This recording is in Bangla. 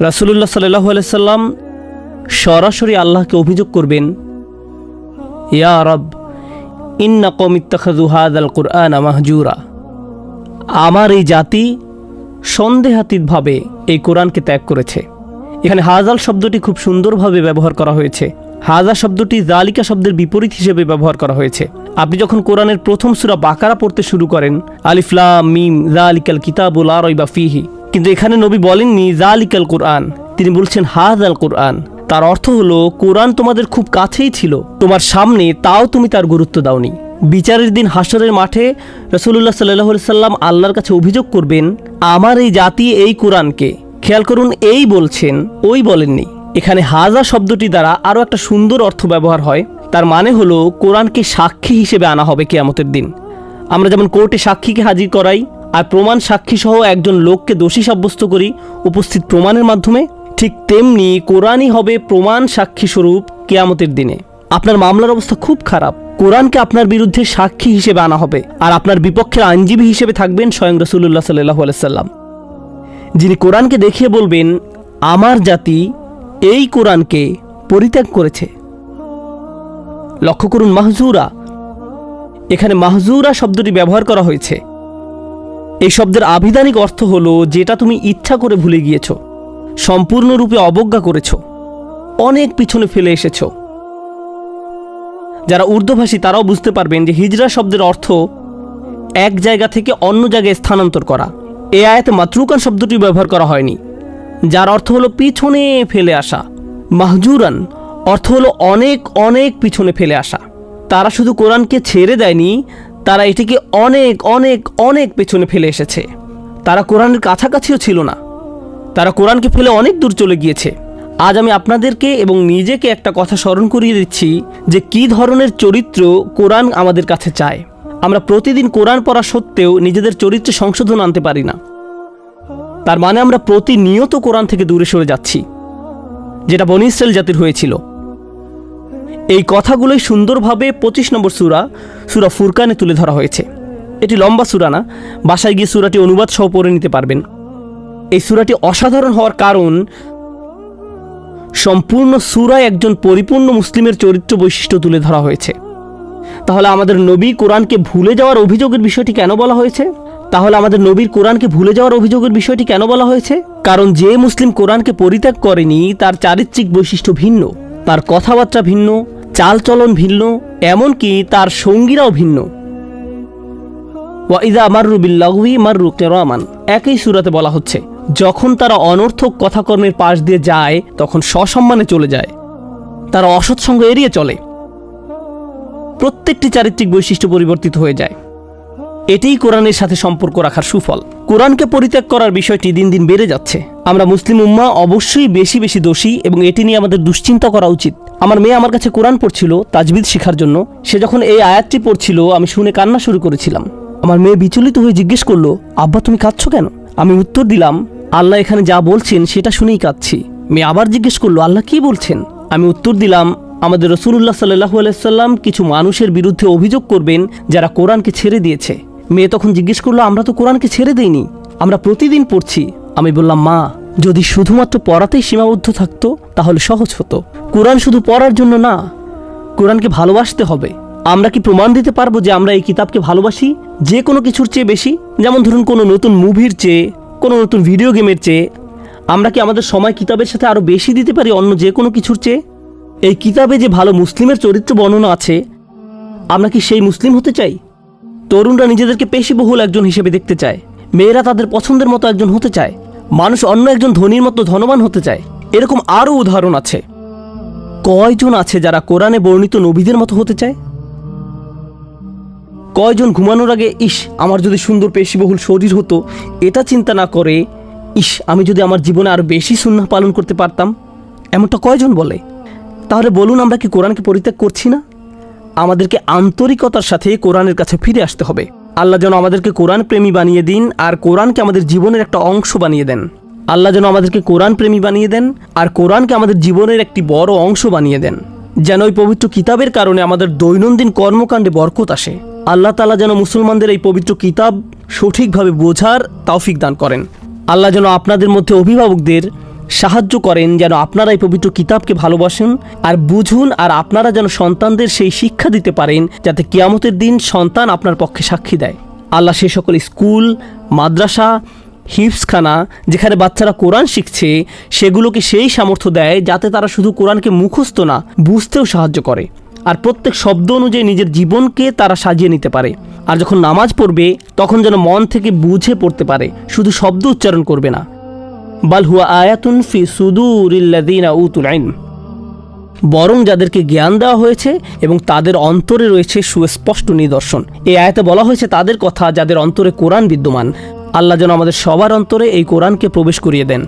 রাসুলুল্লাহ সাল্লাহ সাল্লাম সরাসরি আল্লাহকে অভিযোগ করবেন, ইয়া রব, ইন্না কমিত্তাখাজু হাদ আল কুরআন মাহজুরা। আমার এই জাতি সন্দেহাতীতভাবে এই কোরআনকে ত্যাগ করেছে। এখানে হাজাল শব্দটি খুব সুন্দরভাবে ব্যবহার করা হয়েছে। হাজা শব্দটি জালিকা শব্দের বিপরীত হিসেবে ব্যবহার করা হয়েছে। আপনি যখন কোরআনের প্রথম সুরা বাকারা পড়তে শুরু করেন আলিফলা মিম জালিকাল কিতাবুল আরই বা ফিহি। কিন্তু এখানে নবী বলেননি জালিকাল কোরআন। তিনি বলছেন হাজ আল কোরআন। তার অর্থ হলো, কোরআন তোমাদের খুব কাছেই ছিল। তোমার সামনে তাও তুমি তার গুরুত্ব দাওনি। বিচারের দিন হাসরের মাঠে রসুল্লাহ সাল্লাহ সাল্লাম আল্লাহর কাছে অভিযোগ করবেন, আমার এই জাতি এই কোরআনকে। খেয়াল করুন, এই বলছেন, ওই বলেননি। এখানে হাজা শব্দটি দ্বারা আরও একটা সুন্দর অর্থ ব্যবহার হয়। তার মানে হলো, কোরআনকে সাক্ষী হিসেবে আনা হবে কেয়ামতের দিন। আমরা যেমন কোর্টে সাক্ষীকে হাজির করাই আর প্রমাণ সাক্ষী সহ একজন লোককে দোষী সাব্যস্ত করি। উপস্থিত প্রমাণের মাধ্যমে ঠিক তেমনি কোরআনই হবে প্রমাণ সাক্ষী স্বরূপ কেয়ামতের দিনে। আপনার মামলার অবস্থা খুব খারাপ। কোরআনকে আপনার বিরুদ্ধে সাক্ষী হিসেবে আনা হবে আর আপনার বিপক্ষের আইনজীবী হিসেবে থাকবেন স্বয়ং রসুল্লাহ সাল্লাহ সাল্লাম। যিনি কোরআনকে দেখিয়ে বলবেন, আমার জাতি এই কোরআনকে পরিত্যাগ করেছে। লক্ষ্য করুন, মাহজুরা। এখানে মাহজুরা শব্দটি ব্যবহার করা হয়েছে। এই শব্দের আবিধানিক অর্থ হলো যেটা তুমি ইচ্ছা করে ভুলে গিয়েছ, সম্পূর্ণরূপে অবজ্ঞা করেছ, অনেক পিছনে ফেলে এসেছ। যারা উর্দুভাষী তারাও বুঝতে পারবেন যে হিজরা শব্দের অর্থ এক জায়গা থেকে অন্য জায়গায় স্থানান্তর করা। এ আয়াতে মাতরুকান শব্দটি ব্যবহার করা হয়নি। যার অর্থ হলো পিছনে ফেলে আসা। মাহজুরান অর্থ হলো অনেক অনেক পিছনে ফেলে আসা। তারা শুধু কোরআনকে ছেড়ে দেয়নি তারা এটিকে অনেক অনেক অনেক পেছনে ফেলে এসেছে। তারা কোরআনের কাছাকাছিও ছিল না। তারা কোরআনকে ফেলে অনেক দূর চলে গিয়েছে। আজ আমি আপনাদেরকে এবং নিজেকে একটা কথা স্মরণ করিয়ে দিচ্ছি যে কি ধরনের চরিত্র কোরআন আমাদের কাছে চায়। আমরা প্রতিদিন কোরআন পড়া সত্ত্বেও নিজেদের চরিত্রে সংশোধন আনতে পারি না। তার মানে আমরা প্রতিনিয়ত কোরআন থেকে দূরে সরে যাচ্ছি, যেটা বনি ইসরায়েল জাতির হয়েছিল। এই কথাগুলোই সুন্দরভাবে পঁচিশ নম্বর সুরা সুরা ফুরকানে তুলে ধরা হয়েছে। এটি লম্বা সুরা না, বাসায় গিয়ে সুরাটি অনুবাদ সহ পড়ে নিতে পারবেন। এই সুরাটি অসাধারণ হওয়ার কারণ, সম্পূর্ণ সুরায় একজন পরিপূর্ণ মুসলিমের চরিত্র বৈশিষ্ট্য তুলে ধরা হয়েছে। তাহলে আমাদের নবী কোরআনকে ভুলে যাওয়ার অভিযোগের বিষয়টি কেন বলা হয়েছে? তাহলে আমাদের নবীর কোরআনকে ভুলে যাওয়ার অভিযোগের বিষয়টি কেন বলা হয়েছে? কারণ যে মুসলিম কোরআনকে পরিত্যাগ করেনি, তার চারিত্রিক বৈশিষ্ট্য ভিন্ন। তার কথাবার্তা ভিন্ন, চালচলন ভিন্ন, এমনকি তার সঙ্গীরাও ভিন্ন। ওয়াইদা মাররু বিল্লাহুই মাররু কেরামান। একই সুরাতে বলা হচ্ছে, যখন তারা অনর্থক কথাকর্মের পাশ দিয়ে যায়, তখন সসম্মানে চলে যায়। তারা অসৎসঙ্গ এড়িয়ে চলে। প্রত্যেকটি চারিত্রিক বৈশিষ্ট্য পরিবর্তিত হয়ে যায়। এটিই কোরআনের সাথে সম্পর্ক রাখার সুফল। কোরআনকে পরিত্যাগ করার বিষয়টি দিন দিন বেড়ে যাচ্ছে। আমরা মুসলিম উম্মা অবশ্যই বেশি বেশি দোষী এবং এটি নিয়ে আমাদের দুশ্চিন্তা করা উচিত। আমার মেয়ে আমার কাছে কোরআন পড়ছিল তাজবিদ শেখার জন্য। সে যখন এই আয়াতটি পড়ছিল, আমি শুনে কান্না শুরু করেছিলাম। আমার মেয়ে বিচলিত হয়ে জিজ্ঞেস করল, আব্বা, তুমি কাঁদছো কেন? আমি উত্তর দিলাম, আল্লাহ এখানে যা বলছেন, সেটা শুনেই কাঁদছি। মেয়ে আবার জিজ্ঞেস করল, আল্লাহ কি বলছেন? আমি উত্তর দিলাম, আমাদের রসুল্লাহ সাল্লাহু আলাইসাল্লাম কিছু মানুষের বিরুদ্ধে অভিযোগ করবেন যারা কোরআনকে ছেড়ে দিয়েছে। মেয়ে তখন জিজ্ঞেস করল, আমরা তো কোরআনকে ছেড়ে দেইনি, আমরা প্রতিদিন পড়ছি। আমি বললাম, মা, যদি শুধুমাত্র পড়াতেই সীমাবদ্ধ থাকতো, তাহলে সহজ হতো। কোরআন শুধু পড়ার জন্য না, কোরআনকে ভালোবাসতে হবে। আমরা কি প্রমাণ দিতে পারব যে আমরা এই কিতাবকে ভালোবাসি? যে কোনো কিছুর চেয়ে বেশি, যেমন ধরুন কোনো নতুন মুভির চেয়ে, কোনো নতুন ভিডিও গেমের চেয়ে। আমরা কি আমাদের সময় কিতাবের সাথে আরও বেশি দিতে পারি অন্য যে কোনো কিছুর চেয়ে? এই কিতাবে যে ভালো মুসলিমের চরিত্র বর্ণনা আছে, আমরা কি সেই মুসলিম হতে চাই? তরুণরা নিজেদেরকে পেশিবহুল একজন হিসেবে দেখতে চায়। মেয়েরা তাদের পছন্দের মতো একজন হতে চায়। মানুষ অন্য একজন ধনীর মতো ধনবান হতে চায়। এরকম আরও উদাহরণ আছে। কয়জন আছে যারা কোরআনে বর্ণিত নবীদের মতো হতে চায়? কয়জন ঘুমানোর আগে ইস আমার যদি সুন্দর পেশিবহুল শরীর হতো, এটা চিন্তা না করে ইস আমি যদি আমার জীবনে আরও বেশি সুন্নাহ পালন করতে পারতাম? এমনটা কয়জন বলে? তাহলে বলুন, আমরা কি কোরআনকে পরিত্যাগ করছি না? আমাদেরকে আন্তরিকতার সাথে কোরআনের কাছে ফিরে আসতে হবে। আল্লাহ যেন আমাদেরকে কোরআন প্রেমী বানিয়ে দিন আর কোরআনকে আমাদের জীবনের একটা অংশ বানিয়ে দেন। আল্লাহ যেন আমাদেরকে কোরআন প্রেমী বানিয়ে দেন আর কোরআনকে আমাদের জীবনের একটি বড় অংশ বানিয়ে দেন। যেন ওই পবিত্র কিতাবের কারণে আমাদের দৈনন্দিন কর্মকাণ্ডে বরকত আসে। আল্লাহ তালা যেন মুসলমানদের এই পবিত্র কিতাব সঠিকভাবে বোঝার তাওফিক দান করেন। আল্লাহ যেন আপনাদের মধ্যে অভিভাবকদের সাহায্য করেন যেন আপনারা এই পবিত্র কিতাবকে ভালোবাসেন আর বুঝুন আর আপনারা যেন সন্তানদের সেই শিক্ষা দিতে পারেন যাতে কিয়ামতের দিন সন্তান আপনার পক্ষে সাক্ষী দেয়। আল্লাহ সে সকল স্কুল, মাদ্রাসা হিপসখানা যেখানে বাচ্চারা কোরআন শিখছে, সেগুলোকে সেই সামর্থ্য দেয় যাতে তারা শুধু কোরআনকে মুখস্থ না, বুঝতেও সাহায্য করে। আর প্রত্যেক শব্দ অনুযায়ী নিজের জীবনকে তারা সাজিয়ে নিতে পারে। আর যখন নামাজ পড়বে, তখন যেন মন থেকে বুঝে পড়তে পারে, শুধু শব্দ উচ্চারণ করবে না। বাল হুয়া আয়াতুন ফি সুদুরিল্লাদিনা উতুল আইন বরং যাদেরকে জ্ঞান দেওয়া হয়েছে এবং তাদের অন্তরে রয়েছে সুস্পষ্ট নিদর্শন। এই আয়াতে বলা হয়েছে, তাদের কথা যাদের অন্তরে কোরআন বিদ্যমান, আল্লাহ যেন আমাদের সবার অন্তরে এই কোরআনকে প্রবেশ করিয়ে দেন।